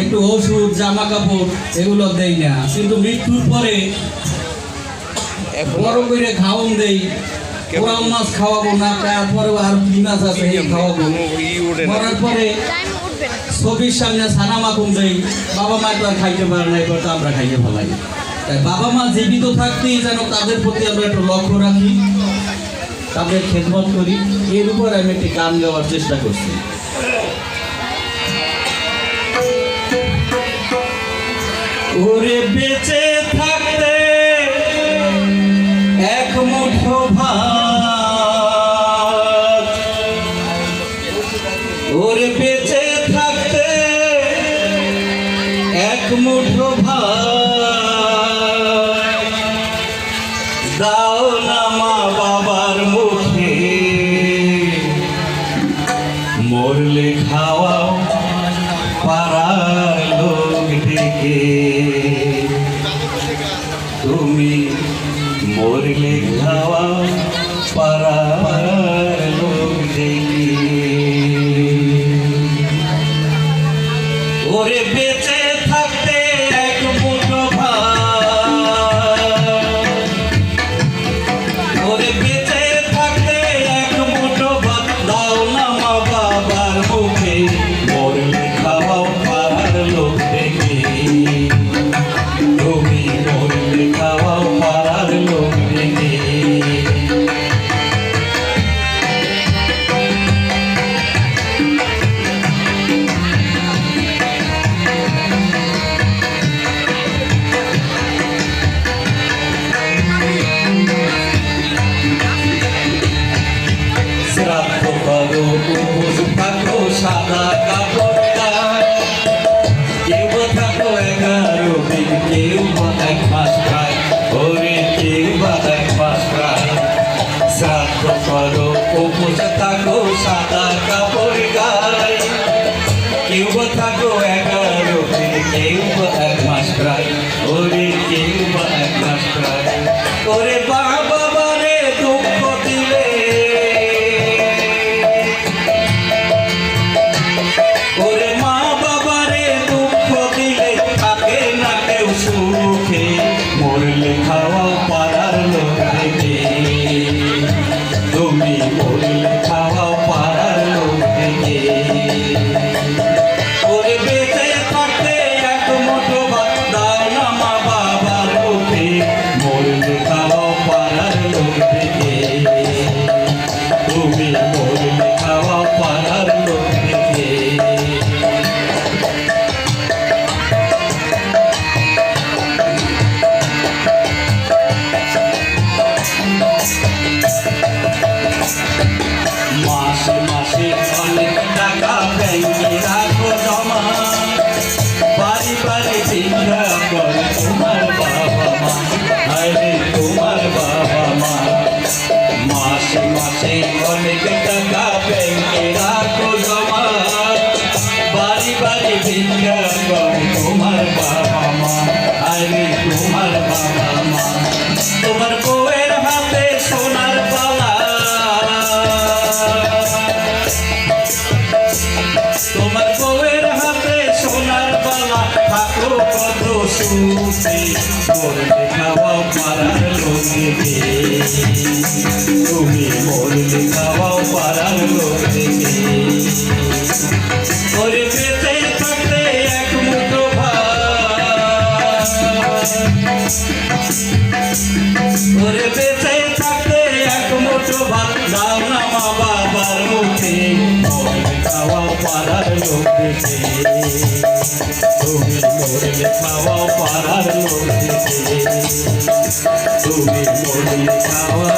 একটু ওষুধ জামা কাপড় এগুলো দেই না। কিন্তু মৃত্যুর পরে এখন বড় করে খাওয়ান দেই। কোরাল মাছ খাওয়াবো না তারপরে আর কি মাছ আছে এই খাওয়াবো। মরার পরে ছবির সামনে ছানা মাখুন দেই। বাবা মা তো আর খাইতে পারে না এবার তো আমরা খাইতে ভালাই। তাই বাবা মা জীবিত থাকতেই যেন তাদের প্রতি আমরা একটু লক্ষ্য রাখি তাদের খেদমত করি। এর উপর আমি একটি গান গাওয়ার চেষ্টা করছি। ওরে বেঁচে থাকতে এক মুঠো ভাত। ওরে বেঁচে থাকতে এক মুঠো ভাত। দাও না মা বাবার করো উপোস থাকো সাদা কাপড় গায়ে কেউ থাকো এগারো মরলে খাওয়াও মাসে মাসে অনেক টাকা ব্যাংকে রাখো জমা। বাড়ি বাড়ি মাসে মাসে অনেক টাকা তুমি মরলে খাওয়াও পাড়ার লোকে পাড়ার লোক দেখে তুমি মরলে খাওয়া পারার লোক দেখে তুমি মরলে খাওয়া